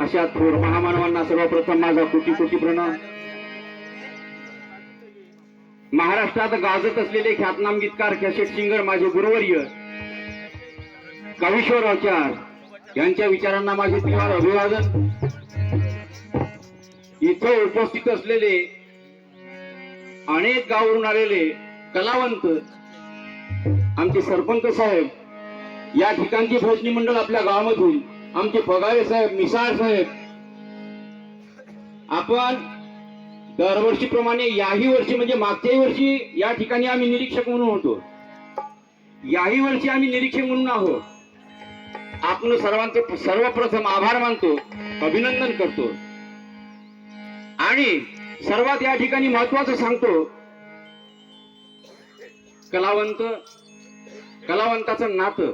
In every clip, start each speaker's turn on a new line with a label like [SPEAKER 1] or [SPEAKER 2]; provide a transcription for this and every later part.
[SPEAKER 1] अशा थोर महामानवांना सर्वप्रथम माझा कोटी कोटी प्रणाम. महाराष्ट्रात गाजत असलेले ख्यातनाम गीतकार कॅसेट सिंगर माझे गुरुवर्य कविश्वर आचार यांच्या विचारांना माझे तिवार अभिवादन. इथे उपस्थित असलेले अनेक गावरून आलेले कलावंत आमचे सरपंच साहेब या ठिकाणची भोजनी मंडळ आपल्या गावामधून आमचे पगारे साहेब मिसाळ साहेब. आपण दरवर्षीप्रमाणे याही वर्षी म्हणजे मागच्याही वर्षी या ठिकाणी आम्ही निरीक्षक म्हणून होतो. याही वर्षी आम्ही निरीक्षक म्हणून आहोत. आपण सर्वांचे सर्वप्रथम आभार मानतो अभिनंदन करतो. आणि सर्वात या ठिकाणी महत्वाचं सांगतो कलावंत कलावंताचं नातं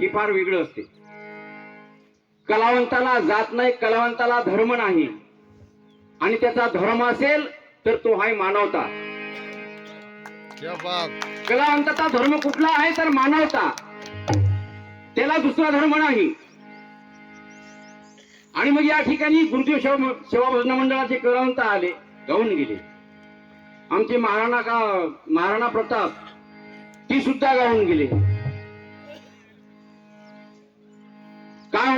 [SPEAKER 1] हे फार वेगळं असते. कलावंताला जात नाही कलावंताला धर्म नाही. आणि त्याचा धर्म असेल तर तो आहे मानवता.
[SPEAKER 2] क्या बात.
[SPEAKER 1] कलावंताचा धर्म कुठला आहे तर मानवता. त्याला दुसरा धर्म नाही. आणि मग या ठिकाणी गुरुदेव सेवा सेवा भजन मंडळाचे कलावंत आले गाऊन गेले. आमचे महाराणा का महाराणा प्रताप ती सुद्धा गाऊन गेले.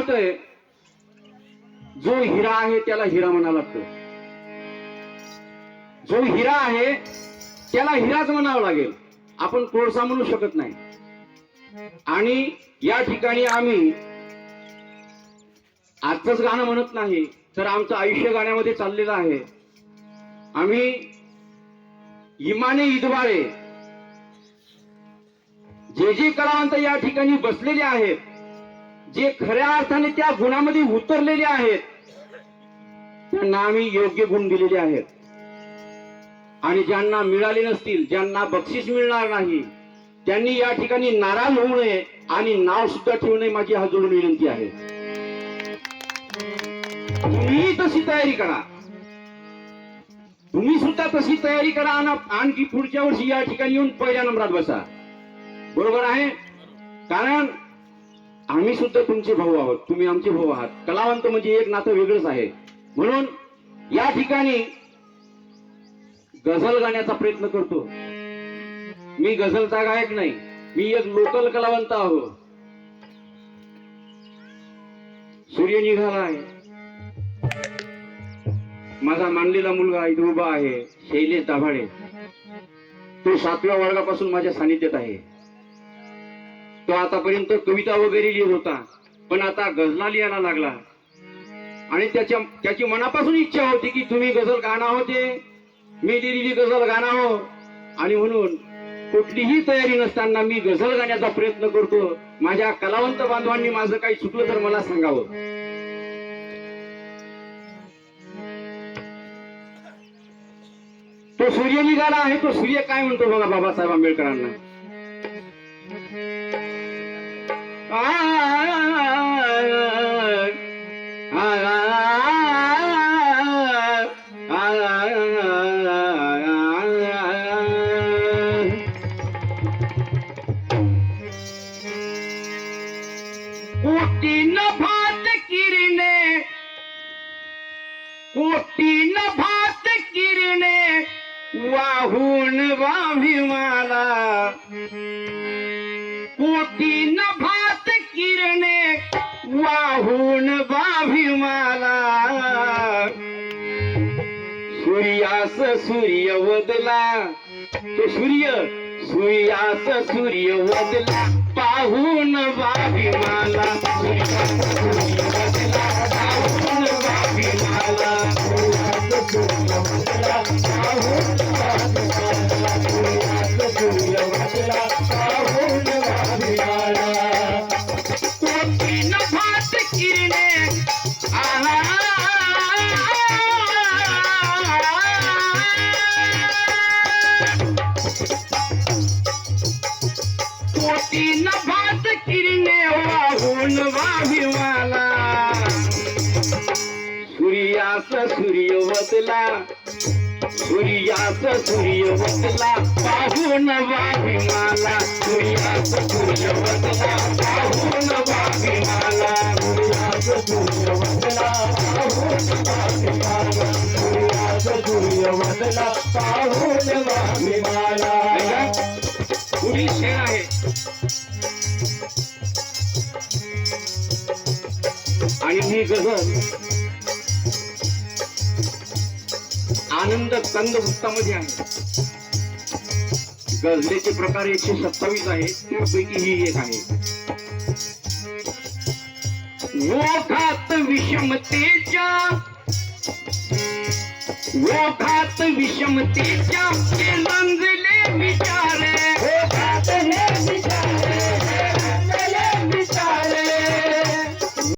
[SPEAKER 1] होतंय जो हिरा आहे त्याला हिरा म्हणा लागतो. जो हिरा आहे त्याला हिराच म्हणावं लागेल. आपण कोळसा म्हणू शकत नाही. आणि या ठिकाणी आम्ही आजच गाणं म्हणत नाही तर आमचं आयुष्य गाण्यामध्ये चाललेलं आहे. आम्ही इमाने इदवाळे जे जे कलावंत या ठिकाणी बसलेले आहेत जे खऱ्या अर्थाने त्या गुणामध्ये उतरलेले आहेत त्यांना आम्ही योग्य गुण दिलेले आहेत. आणि ज्यांना मिळाले नसतील ज्यांना बक्षीस मिळणार नाही त्यांनी या ठिकाणी नाराज होऊ नये आणि नाव सुद्धा ठेवू नये माझी हात विनंती आहे. तुम्ही तशी तयारी करा. तुम्ही सुद्धा तशी तयारी करा आणि आणखी पुढच्या वर्षी या ठिकाणी येऊन पहिल्या नंबरात बसा. बरोबर आहे? कारण आम्ही सुद्धा तुमचे भाऊ आहोत. तुम्ही आमचे भाऊ आहात. कलावंत म्हणजे एक नातं वेगळंच आहे. म्हणून या ठिकाणी गझल गाण्याचा प्रयत्न करतो. मी गझलचा गायक नाही. मी एक लोकल कलावंत आहो सूर्य निघाला आहे. माझा मानलेला मुलगा इथे उभा आहे. शैलेश दाभाडे. तो सातव्या वर्गापासून माझ्या सानिध्यात आहे. तो आतापर्यंत कविता वगैरे लिहित होता. पण आता गझला लिहायला लागला. आणि त्याच्या त्याची मनापासून इच्छा होती की तुम्ही गझल गाणं होते मी दिलेली गझल गाणं हो आणि म्हणून कुठलीही तयारी नसताना मी गझल गाण्याचा प्रयत्न करतो. माझ्या कलावंत बांधवांनी माझं काही चुकलं तर मला सांगावं. तो सूर्य निघाला आहे तो सूर्य काय म्हणतो बघा बाबासाहेब आंबेडकरांना? कोटीन भात किरणे कोटीन भात किरणे वाहून वाही वदला. तो सूर्य सूर्यास सूर्य वदला. पाहून बाबी माला सूर्यास सूर्य कोटीन भात किरणे वाहून वाही मला सूर्यास सूर्य वदला सूर्यास सूर्य वदला पाहून वाही मला सूर्यास सूर्य वदला पाहून वाही मला सूर्यास
[SPEAKER 3] सूर्यवंदना पाहून वाभिमाला सूर्यास सूर्य सूर्यवंदना पाहून मागे
[SPEAKER 1] आणि ही गझल. आनंद कंद वृत्तामध्ये आहे. गझलेचे प्रकार एकशे सत्तावीस आहेत त्यापैकी ही एक आहे. ओठात विषमतेच्या ओठात विषमतेच्या ते विचारे.